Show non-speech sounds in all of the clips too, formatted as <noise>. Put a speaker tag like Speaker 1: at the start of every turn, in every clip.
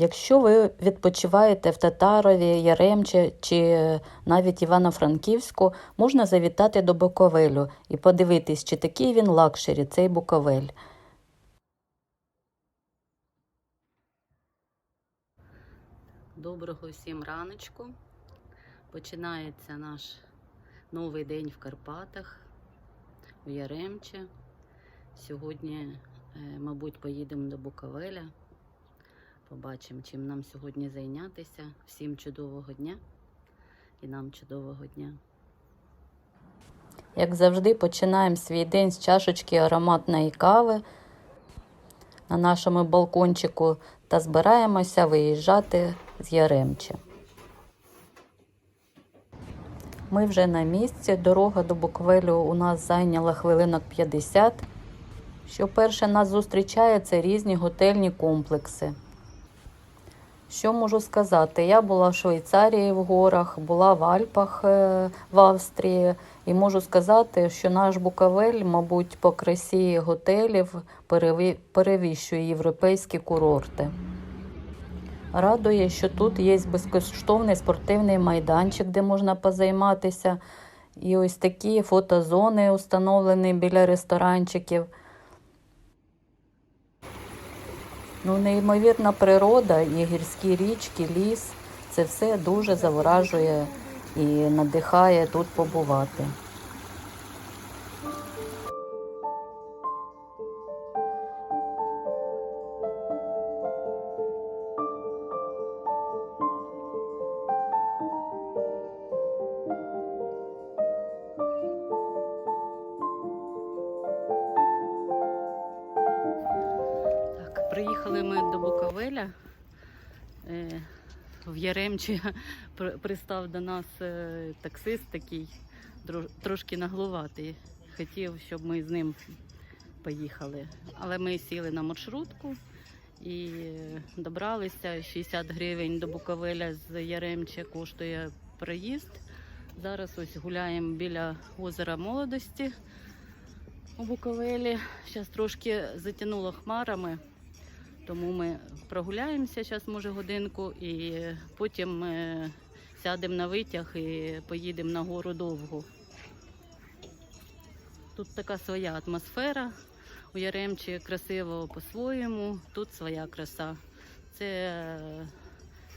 Speaker 1: Якщо ви відпочиваєте в Татарові, Яремче чи навіть Івано-Франківську, можна завітати до Буковелю і подивитись, чи такий він лакшері, цей Буковель. Доброго всім раночку. Починається наш новий день в Карпатах, у Яремче. Сьогодні, е, мабуть, поїдемо до Буковеля. Побачимо, чим нам сьогодні зайнятися. Всім чудового дня і нам чудового дня. Як завжди, починаємо свій день з чашечки ароматної кави на нашому балкончику та збираємося виїжджати з Яремче. Ми вже на місці. Дорога до Буквелю у нас зайняла хвилинок 50. Що перше нас зустрічає, це різні готельні комплекси. Що можу сказати? Я була в Швейцарії в горах, була в Альпах е, в Австрії, і можу сказати, що наш Буковель, мабуть, по красі готелів перевищує європейські курорти. Радує, що тут є безкоштовний спортивний майданчик, де можна позайматися, і ось такі фотозони установлені біля ресторанчиків. Ну, неймовірна природа, і гірські річки, ліс це все дуже заворажує і надихає тут побувати. Буковеля. Е, В Яремчі <laughs> пристав до нас е, таксист такий, трошки наглуватий. Хотів, щоб ми з ним поїхали. Але ми сіли на маршрутку і е, добралися. 60 гривень до Буковеля з Яремче коштує проїзд. Зараз ось гуляємо біля озера молодості у Буковелі. Зараз трошки затягнуло хмарами, тому ми прогуляємося зараз, може, годинку, і потім е, сядемо на витяг і поїдемо на гору довго. Тут така своя атмосфера. У Яремчі красиво по-своєму, тут своя краса. Це е,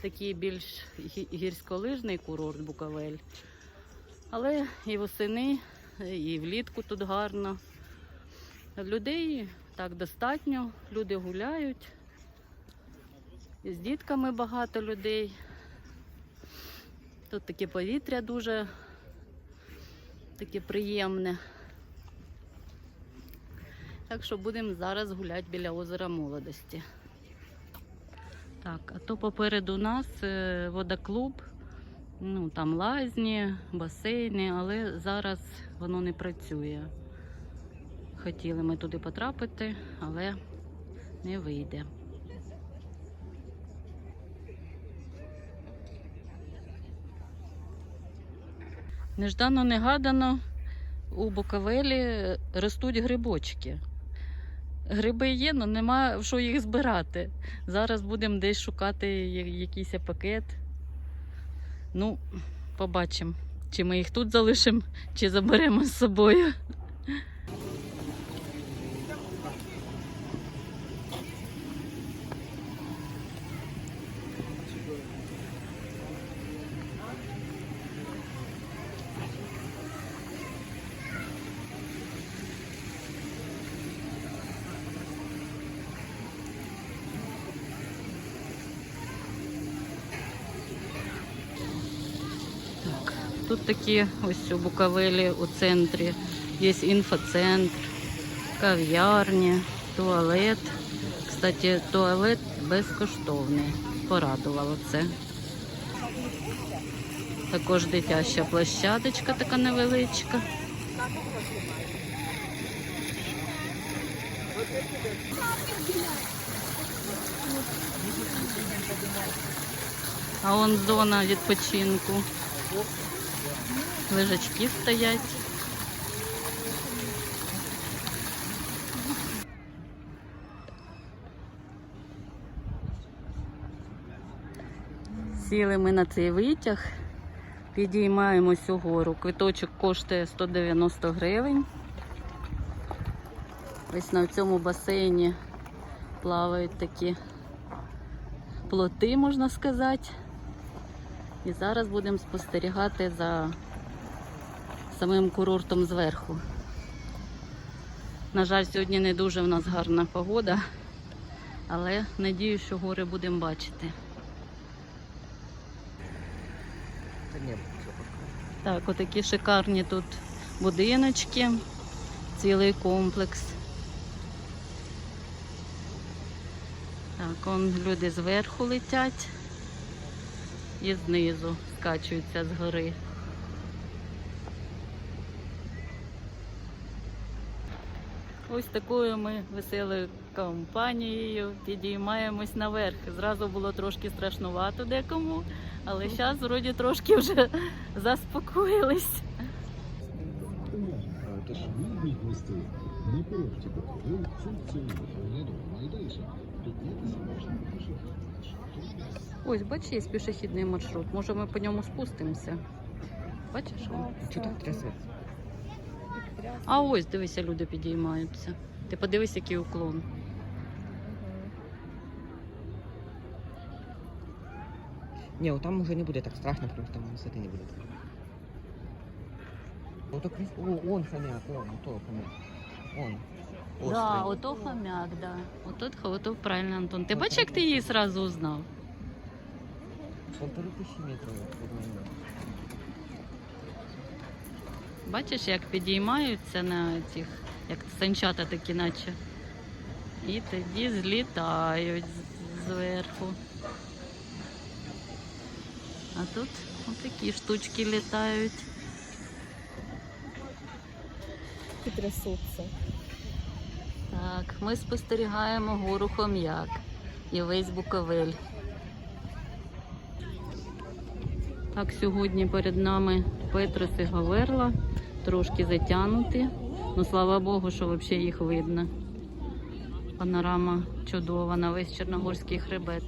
Speaker 1: такий більш гірськолижний курорт Буковель. Але і восени, і влітку тут гарно. Людей так достатньо, люди гуляють. І з дітками багато людей. Тут таке повітря дуже таке приємне. Так що будемо зараз гуляти біля озера молодості. Так, а то попереду нас е, водоклуб, ну там лазні, басейни, але зараз воно не працює. Хотіли ми туди потрапити, але не вийде. Неждано негадано у Буковелі ростуть грибочки. Гриби є, але нема що їх збирати. Зараз будемо десь шукати якийсь пакет. Ну, побачимо, чи ми їх тут залишимо, чи заберемо з собою. Тут такі ось у Буковелі у центрі є інфоцентр, кав'ярня, туалет. Кстати, туалет безкоштовний. Порадувало це. Також дитяча площадочка така невеличка. А он зона відпочинку. Лежачки стоять. Сіли ми на цей витяг, підіймаємось угору. Квиточок коштує 190 гривень. Ось на цьому басейні плавають такі плоти, можна сказати. І зараз будемо спостерігати за самим курортом зверху. На жаль, сьогодні не дуже в нас гарна погода, але надію, що гори будемо бачити. Так, отакі шикарні тут будиночки, цілий комплекс. Так, он люди зверху летять і знизу скачуються з гори. Ось такою ми веселою компанією підіймаємось наверх. Зразу було трошки страшнувато декому, але зараз вроді трошки вже заспокоїлись.
Speaker 2: Тож вільні гості на курорті Буковель функціонує огляду найдальше. Піднятися можна
Speaker 1: Ось, бачиш, є пішохідний маршрут. Може, ми по ньому спустимося. Бачиш?
Speaker 3: Чого так трясе?
Speaker 1: А ось, дивися, люди підіймаються. Ти подивись, який уклон.
Speaker 3: Ні, там уже не буде так страшно, тому що там висоти не буде. Ото крис... О, он хомяк, он, ото хомяк. Он.
Speaker 1: Да, ото хомяк, да. Ото, ото правильно, Антон. Ти бачиш, як ти її зразу узнав?
Speaker 3: Полтори тисячі метрів від мене.
Speaker 1: Бачиш, як підіймаються на цих, як санчата такі, наче. І тоді злітають зверху. А тут отакі штучки літають.
Speaker 4: і трясуться.
Speaker 1: Так, ми спостерігаємо гору Хом'як і весь Буковель. Так, сьогодні перед нами Петрос і Гаверла, трошки затягнуті. Ну, слава Богу, що взагалі їх видно. Панорама чудова на весь Чорногорський хребет.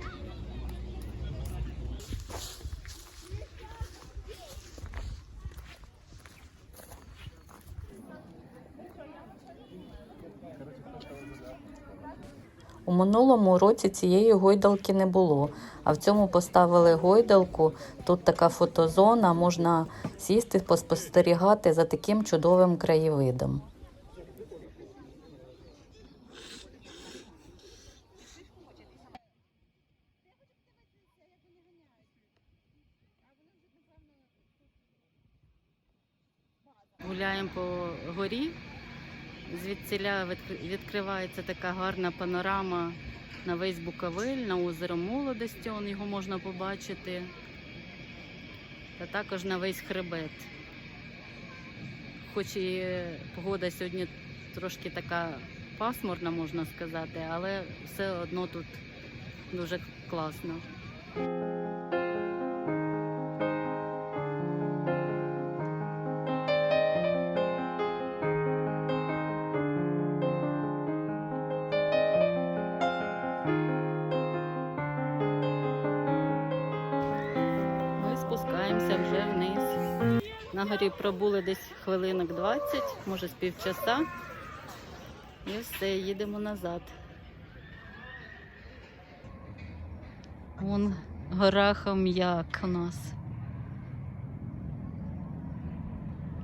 Speaker 5: У минулому році цієї гойдалки не було, а в цьому поставили гойдалку. Тут така фотозона, можна сісти, поспостерігати за таким чудовим краєвидом.
Speaker 1: Гуляємо по горі. Звідсіля відкривається така гарна панорама на весь Буковель, на озеро Молодості, його можна побачити. Та також на весь хребет. Хоч і погода сьогодні трошки така пасмурна, можна сказати, але все одно тут дуже класно. На горі пробули десь хвилинок 20, може з півчаса. І все, їдемо назад. Вон гора Хам'як у нас.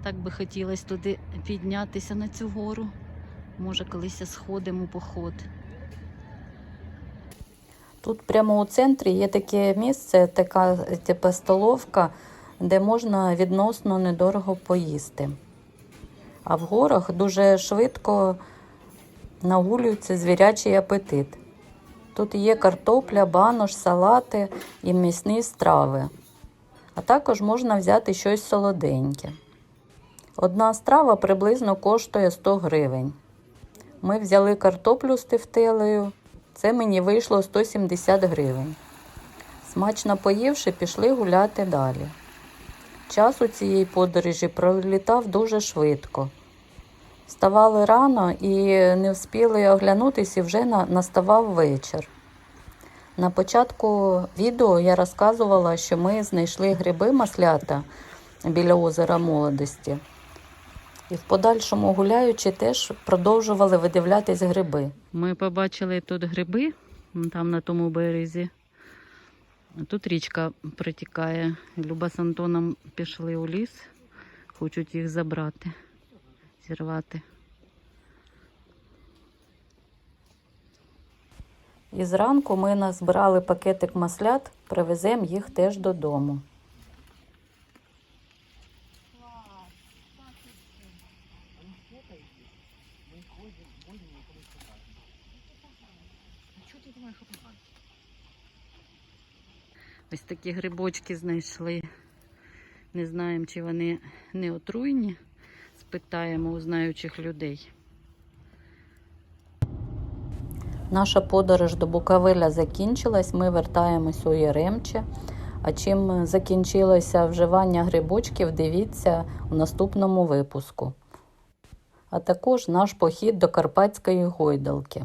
Speaker 1: Так би хотілося туди піднятися на цю гору. Може, колись сходимо поход.
Speaker 5: Тут прямо у центрі є таке місце, така типу столовка, де можна відносно недорого поїсти. А в горах дуже швидко нагулюється звірячий апетит. Тут є картопля, банош, салати і м'ясні страви. А також можна взяти щось солоденьке. Одна страва приблизно коштує 100 гривень. Ми взяли картоплю з тефтелею. Це мені вийшло 170 гривень. Смачно поївши, пішли гуляти далі. Час у цієї подорожі пролітав дуже швидко. Вставали рано і не встигли оглянутися, і вже наставав вечір.
Speaker 1: На початку відео я розказувала, що ми знайшли гриби маслята біля озера молодості. І в подальшому гуляючи теж продовжували видивлятись гриби.
Speaker 6: Ми побачили тут гриби, там на тому березі. Тут річка протікає. Люба з Антоном пішли у ліс, хочуть їх забрати, зірвати.
Speaker 1: І зранку ми назбирали пакетик маслят, привеземо їх теж додому.
Speaker 6: Такі грибочки знайшли. Не знаємо, чи вони не отруйні. Спитаємо у знаючих людей.
Speaker 1: Наша подорож до Буковеля закінчилась. Ми вертаємось у Яремче. А чим закінчилося вживання грибочків, дивіться у наступному випуску. А також наш похід до Карпатської гойдалки.